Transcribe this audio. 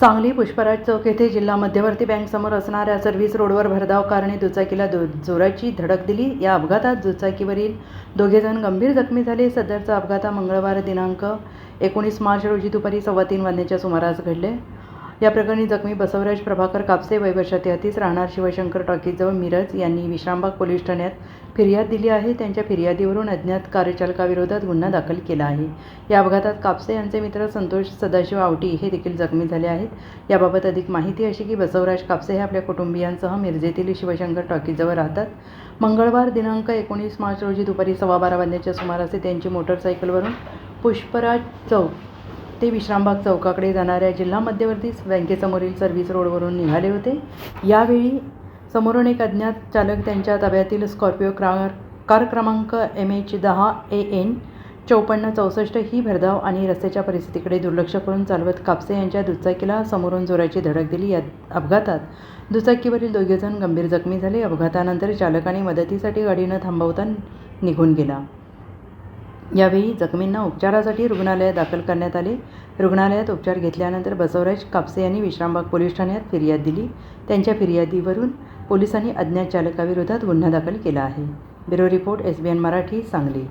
सांगली पुष्पराज चौक येथे जिल्हा मध्यवर्ती बँकसमोर असणाऱ्या सर्व्हिस रोडवर भरधाव कारने दुचाकीला दो जोराची धडक दिली. या अपघातात दुचाकीवरील दोघेजण गंभीर जखमी झाले. सदरचा अपघात हा मंगळवार दिनांक एकोणीस मार्च रोजी दुपारी सव्वा तीन वाजण्याच्या सुमारास घडले. या प्रकरणी जखमी बसवराज प्रभाकर कापसे वय वर्ष तेहतीस राहणार शिवशंकर टॉकीजवळ मिरज यांनी विश्रामबाग पोलीस ठाण्यात फिर्याद दिली आहे. त्यांच्या फिर्यादीवरून अज्ञात कारचालकाविरोधात गुन्हा दाखल केला आहे. या अपघातात कापसे यांचे मित्र संतोष सदाशिव आवटी हे देखील जखमी झाले आहेत. याबाबत अधिक माहिती अशी की बसवराज कापसे हे आपल्या कुटुंबियांसह मिरजेतील शिवशंकर टॉकीजवळ राहतात. मंगळवार दिनांक एकोणीस मार्च रोजी दुपारी सव्वा बारा वाजण्याच्या सुमारास त्यांची मोटरसायकलवरून पुष्पराज चौक ते विश्रामबाग चौकाकडे जाणाऱ्या जिल्हा मध्यवर्ती बँकेसमोरील सर्व्हिस रोडवरून निघाले होते. यावेळी समोरून एक अज्ञात चालक त्यांच्या ताब्यातील स्कॉर्पिओ कार कार क्रमांक एम एच दहा ए एन चौपन्न चौसष्ट ही भरधाव आणि रस्त्याच्या परिस्थितीकडे दुर्लक्ष करून चालवत कापसे यांच्या दुचाकीला समोरून जोराची धडक दिली. या अपघातात दुचाकीवरील दोघेजण गंभीर जखमी झाले. अपघातानंतर चालकाने मदतीसाठी गाडी न थांबवता निघून गेला. यावेळी जखमींना उपचारासाठी रुग्णालयात दाखल करण्यात आले. रुग्णालयात उपचार घेतल्यानंतर बसवराज कापसे यांनी विश्रामबाग पोलीस ठाण्यात फिर्याद दिली. त्यांच्या फिर्यादीवरून पोलिसांनी अज्ञात चालकाविरोधात गुन्हा दाखल केला आहे. Bureau report S B N Marathi Sangli.